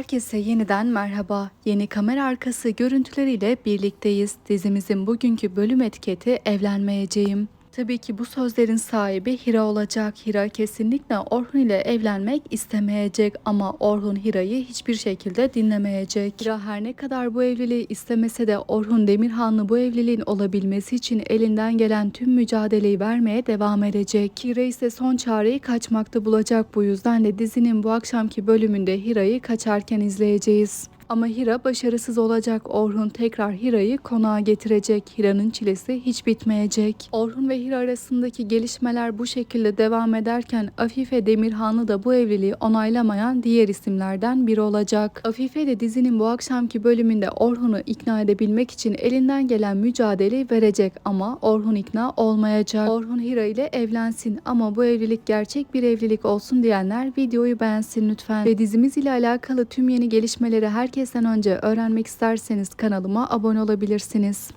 Herkese yeniden merhaba. Yeni kamera arkası görüntüleriyle birlikteyiz. Dizimizin bugünkü bölüm etiketi evlenmeyeceğim. Tabii ki bu sözlerin sahibi Hira olacak. Hira kesinlikle Orhun ile evlenmek istemeyecek ama Orhun Hira'yı hiçbir şekilde dinlemeyecek. Hira her ne kadar bu evliliği istemese de Orhun Demirhan'la bu evliliğin olabilmesi için elinden gelen tüm mücadeleyi vermeye devam edecek. Hira ise son çareyi kaçmakta bulacak. Bu yüzden de dizinin bu akşamki bölümünde Hira'yı kaçarken izleyeceğiz. Ama Hira başarısız olacak. Orhun tekrar Hira'yı konağa getirecek. Hira'nın çilesi hiç bitmeyecek. Orhun ve Hira arasındaki gelişmeler bu şekilde devam ederken Afife Demirhanlı da bu evliliği onaylamayan diğer isimlerden biri olacak. Afife de dizinin bu akşamki bölümünde Orhun'u ikna edebilmek için elinden gelen mücadeleyi verecek ama Orhun ikna olmayacak. Orhun Hira ile evlensin ama bu evlilik gerçek bir evlilik olsun diyenler videoyu beğensin lütfen. Ve dizimiz ile alakalı tüm yeni gelişmeleri herkesten önce öğrenmek isterseniz kanalıma abone olabilirsiniz.